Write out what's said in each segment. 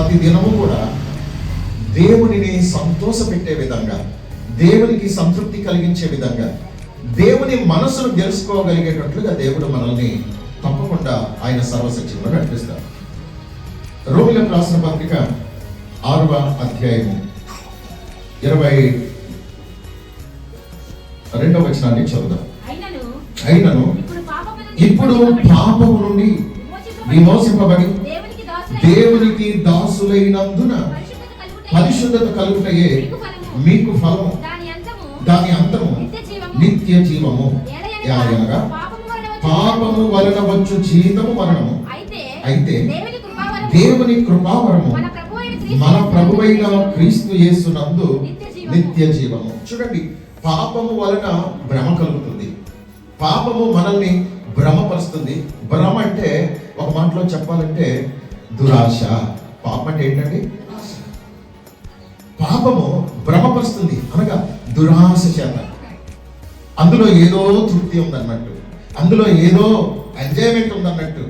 ప్రతి దినము కూడా దేవునిని సంతోషపెట్టే విధంగా దేవునికి సంతృప్తి కలిగించే విధంగా దేవుని మనసును తెలుసుకోగలిగేటట్లుగా దేవుడు మనల్ని తప్పకుండా ఆయన సర్వసత్యంలో నడిపిస్తారు రోమిలకు రాసిన పత్రిక ఆరవ అధ్యాయము ఇరవై రెండవ వచనాన్ని చదువుదాం. అయినను అయినను ఇప్పుడు పాపము నుండి ఇప్పుడు పాపము నుండి విమోచింపబడి దేవునికి దాసులై దేవునికి దాసులైనందున పరిశుద్ధత కలుగుటయే కలుగుటయే మీకు ఫలము. దాని అంతము నిత్య జీవము. పాపము వలన వచ్చు జీవితము మరణము. అయితే దేవుని కృపావరము మన ప్రభువైన క్రీస్తు యేసునందు నిత్య జీవము. నిత్య జీవము. చూడండి పాపము వలన భ్రమ కలుగుతుంది. పాపము మనల్ని భ్రమపరుస్తుంది. భ్రమ అంటే ఒక మాటలో చెప్పాలంటే దురాశ. పాపం అంటే ఏంటండి? పాపము భ్రమపరుస్తుంది. అనగా దురాశ చేత. అందులో ఏదో తృప్తి ఉందన్నట్టు. అందులో ఏదో ఎంజాయ్మెంట్ ఉందన్నట్టు.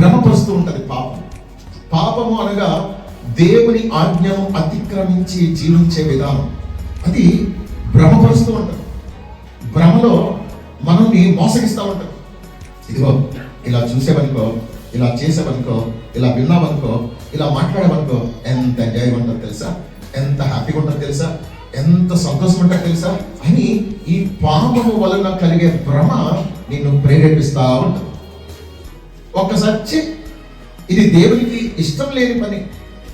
భ్రమపరుస్తూ ఉంటుంది పాపం. పాపము అనగా దేవుని ఆజ్ఞను అతిక్రమించి జీవించే విధానం. అది భ్రమపరుస్తూ ఉంటుంది. భ్రమలో మనల్ని మోసగిస్తూ ఉంటుంది. ఇదిగో ఇలా చూసేవనుకో ఇలా చేసేవనుకో ఇలా విన్నామనుకో ఇలా మాట్లాడేవనుకో ఎంత ఎంజాయ్ ఉంటుందో తెలుసా? ఎంత హ్యాపీగా ఉంటుందో తెలుసా? ఎంత సంతోషం ఉంటుందో తెలుసా? అని ఈ పాపము వలన కలిగే భ్రమ నిన్ను ప్రేరేపిస్తా ఉంటుంది. ఒక్కసారి ఇది దేవునికి ఇష్టం లేని పని.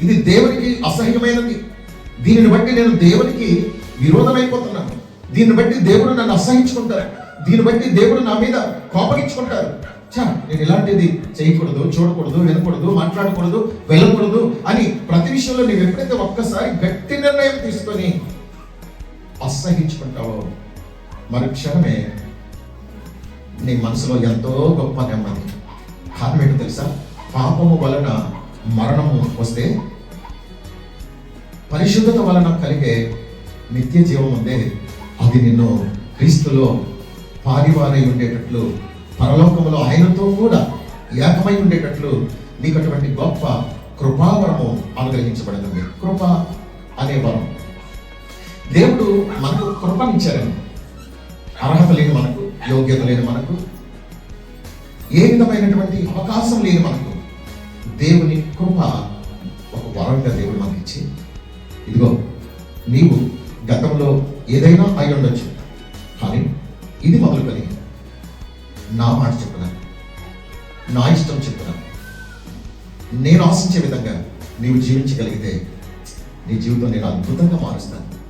ఇది దేవునికి అసహ్యమైనది. దీనిని బట్టి నేను దేవునికి విరోధమైపోతున్నాను. దీన్ని బట్టి దేవుడు నన్ను అసహించుకుంటారు. దీన్ని బట్టి దేవుడు నా మీద కోపగించుకుంటారు. చా నేను ఇలాంటిది చేయకూడదు చూడకూడదు వినకూడదు మాట్లాడకూడదు వెళ్ళకూడదు అని ప్రతి విషయంలో నువ్వు ఎప్పుడైతే ఒక్కసారి గట్టి నిర్ణయం తీసుకొని అసహించుకుంటావో మరుక్షణమే నీ మనసులో ఎంతో గొప్ప నెమ్మది. కారణం ఏంటో తెలుసా? పాపము వలన మరణము వస్తే పరిశుద్ధత వలన కలిగే నిత్య జీవం ఉందే. అది నిన్ను క్రీస్తులో పారివారై ఉండేటట్లు పరలోకంలో ఆయనతో కూడా ఏకమై ఉండేటట్లు నీకు అటువంటి గొప్ప కృపావరము అనుగ్రహించబడుతుంది కృప అనే వరం. దేవుడు మనకు కృపనిచ్చారండి అర్హత లేని మనకు యోగ్యత లేని మనకు ఏ విధమైనటువంటి అవకాశం లేని మనకు దేవుని కృప ఒక వరంగా దేవుడు మనకి ఇచ్చి ఇదిగో నీవు గతంలో ఏదైనా అయి ఉండొచ్చు. కానీ ఇది మొదలుకొని నా మాట చెప్పున? నా ఇష్టం చెప్పున? నేను ఆశించే విధంగా నీవు జీవించగలిగితే నీ జీవితం నేను అద్భుతంగా మారుస్తాను.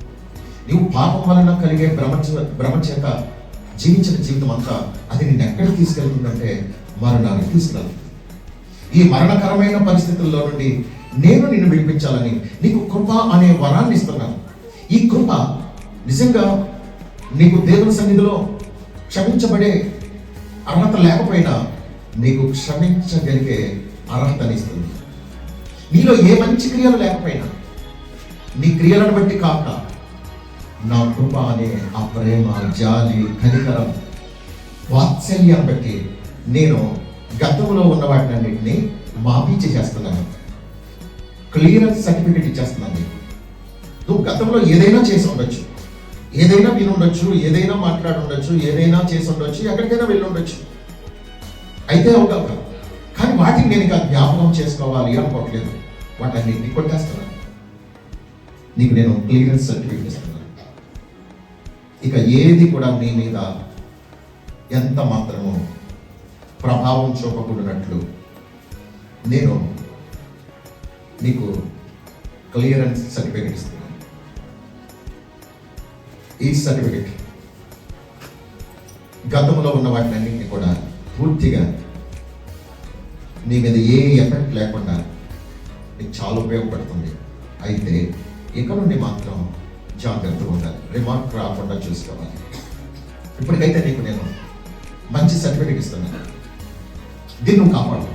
నీవు పాపం వలన కలిగే భ్రమచ భ్రమ చేత జీవించిన జీవితం అంతా అది నిన్ను ఎక్కడికి తీసుకెళ్తుందంటే మరణానికి తీసుకెళ్తుంది. ఈ మరణకరమైన పరిస్థితుల్లో నుండి నేను నిన్ను విడిపించాలని నీకు కృప అనే వరాన్ని ఇస్తున్నాను. ఈ కృప నిజంగా నీకు దేవుని సన్నిధిలో క్షమించబడే అర్హత లేకపోయినా నీకు క్షమించగలిగే అర్హతని ఇస్తుంది. నీలో ఏ మంచి క్రియలు లేకపోయినా నీ క్రియలను బట్టి కాక నా కృప అనే ఆ ప్రేమ జాలి కనికరం వాత్సల్యాన్ని బట్టి నేను గతంలో ఉన్న వాటిని అన్నింటినీ మాఫీ చేసేస్తున్నాను. క్లియరెన్స్ సర్టిఫికేట్ ఇచ్చేస్తున్నాను. నువ్వు గతంలో ఏదైనా చేసి ఉండొచ్చు. ఏదైనా విని ఉండొచ్చు ఏదైనా మాట్లాడుండొచ్చు ఏదైనా చేసి ఉండొచ్చు ఎక్కడికైనా వెళ్ళి ఉండొచ్చు అయితే ఒక కానీ వాటిని నేను ఇంకా జ్ఞాపకం చేసుకోవాలి అనుకోవట్లేదు వాటన్నింటినీ కొట్టేస్తున్నాను నీకు నేను క్లియరెన్స్ సర్టిఫికేట్ ఇస్తున్నాను. ఇక ఏది కూడా నీ మీద ఎంత మాత్రము ప్రభావం చూపకూడనట్లు నేను నీకు క్లియరెన్స్ సర్టిఫికేట్ ఇస్తున్నాను. ఈ సర్టిఫికేట్. గతంలో ఉన్న వాటినన్నింటినీ కూడా పూర్తిగా నీ మీద ఏ ఎఫెక్ట్ లేకుండా నీకు చాలా ఉపయోగపడుతుంది. అయితే ఇక నుండి మాత్రం జాగ్రత్తగా ఉండాలి. రిమార్క్ రాకుండా చూసుకోవాలి. ఇప్పటికైతే నీకు నేను మంచి సర్టిఫికేట్ ఇస్తున్నాను దీన్ని నువ్వు కాపాడు.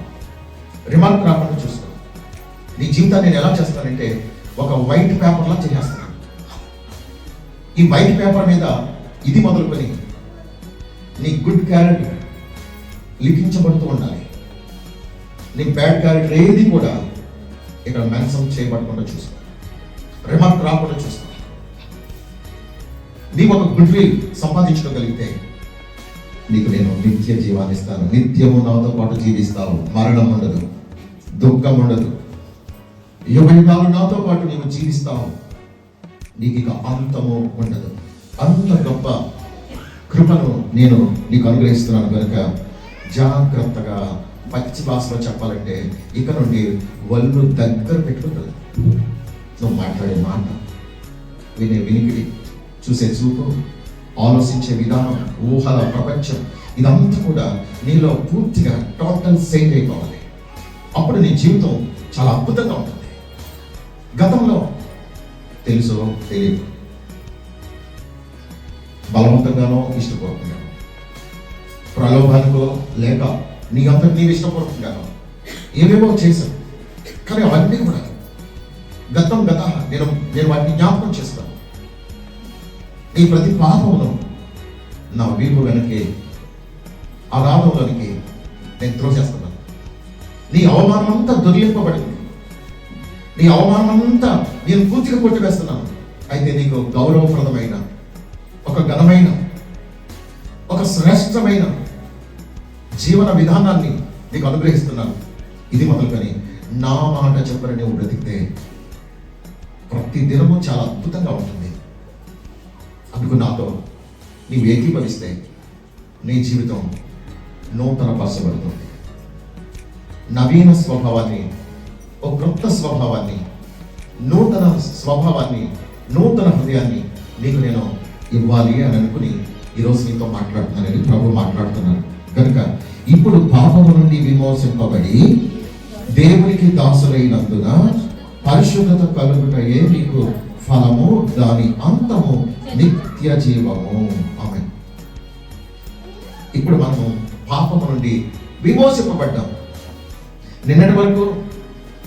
రిమార్క్ రాకుండా చూసుకో. నీ జీవితాన్ని నేను ఎలా చేస్తానంటే ఒక వైట్ పేపర్లా చేసేస్తాను ఈ వైట్ పేపర్ మీద ఇది మొదలుకొని నీ గుడ్ క్యారెక్టర్ లిఖించబడుతూ ఉండాలి. నీ బ్యాడ్ క్యారెక్టర్ ఏది కూడా ఇక్కడ మెన్సం చేయబడకుండా చూస్తాం రిమార్క్ రాకుండా చూస్తుంది నీవు ఒక గుడ్ విల్ సంపాదించుకోగలిగితే నీకు నేను నిత్య జీవాన్ని ఇస్తాను. నిత్యము నాతో పాటు జీవిస్తావు. మరణం ఉండదు. దుఃఖం ఉండదు. యుగ యుగాలు నాతో పాటు నీవు జీవిస్తావు. నీకు ఇక అంతము ఉండదు. అంత గొప్ప కృపను నేను నీకు అనుగ్రహిస్తున్నాను కనుక జాగ్రత్తగా పచ్చి భాషలో చెప్పాలంటే ఇక నుండి వల్లు దగ్గర పెట్టుకుంటుంది. నువ్వు మాట్లాడే మాట వినే వినికిడి చూసే చూపు ఆలోచించే విధానం ఊహల ప్రపంచం ఇదంతా కూడా నీలో పూర్తిగా టోటల్ సేట్ అయిపోవాలి. అప్పుడు నీ జీవితం చాలా అద్భుతంగా ఉంటుంది. గతంలో తెలుసో తెలియదు బలవంతంగానో ఇష్టపూర్వకంగానో ప్రలోభానికో లేక నీ అంతా నీవు ఇష్టపూర్వకంగానో ఏవేవో చేశాను కానీ అవన్నీ కూడా గతం గత నేను నేను వాటిని జ్ఞాపకం చేస్తాను. నీ ప్రతి పాపమును నా వీపు వెనక్కి అగాధంలోనికి నేను త్రోసేస్తున్నాను. నీ అవమానం అంతా దొరిలింపబడింది నీ అవమానం అంతా నేను పూర్తిగా కొట్టివేస్తున్నాను. అయితే నీకు గౌరవప్రదమైన ఒక ఘనమైన ఒక శ్రేష్టమైన జీవన విధానాన్ని నీకు అనుగ్రహిస్తున్నాను. ఇది మొదలుకొని నా మాట చెప్పని నువ్వు బ్రతికితే ప్రతి దినము చాలా అద్భుతంగా ఉంటుంది. అందుకు నాతో నీవు ఏకీభవిస్తే నీ జీవితం నూతన పరచబడుతుంది. నవీన స్వభావాన్ని ఒక క్రొత్త స్వభావాన్ని నూతన స్వభావాన్ని నూతన హృదయాన్ని నీకు నేను ఇవ్వాలి అని అనుకుని ఈరోజు నీతో మాట్లాడుతున్నానని ప్రభు మాట్లాడుతున్నాను కనుక ఇప్పుడు పాపము నుండి విమోచింపబడి దేవునికి దాసులైనందున పరిశుద్ధత కలుగుటయే మీకు ఫలము దాని అంతము నిత్య జీవము. ఆమె ఇప్పుడు మనము పాపము నుండి విమోచింపబడ్డాం. నిన్నటి వరకు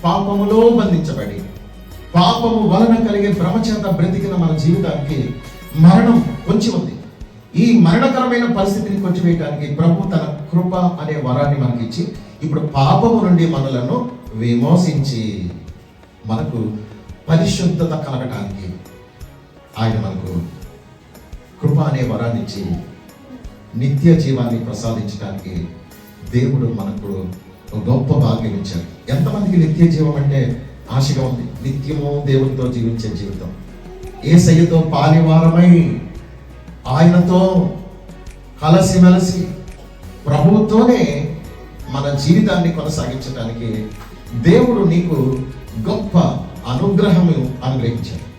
పాపములో బంధించబడి పాపము వలన కలిగే భ్రమ చేత బ్రతికిన మన జీవితానికి మరణం వచ్చి ఉంది. ఈ మరణకరమైన పరిస్థితిని కొట్టివేయడానికి ప్రభు తన కృప అనే వరాన్ని మనకి ఇచ్చి ఇప్పుడు పాపము నుండి మనలను విమోచించి మనకు పరిశుద్ధత కలగటానికి ఆయన మనకు కృప అనే వరాన్ని ఇచ్చి నిత్య జీవాన్ని ప్రసాదించడానికి దేవుడు మనకు ఒక గొప్ప భాగ్యం ఇచ్చారు. ఎంతమందికి నిత్య జీవం అంటే ఆశగా ఉంది? నిత్యము దేవునితో జీవించే జీవితం. ఏ సయ్యతో పాలివారమై ఆయనతో కలసిమెలసి ప్రభువుతోనే మన జీవితాన్ని కొనసాగించడానికి దేవుడు నీకు గొప్ప అనుగ్రహము అనుగ్రహించాడు.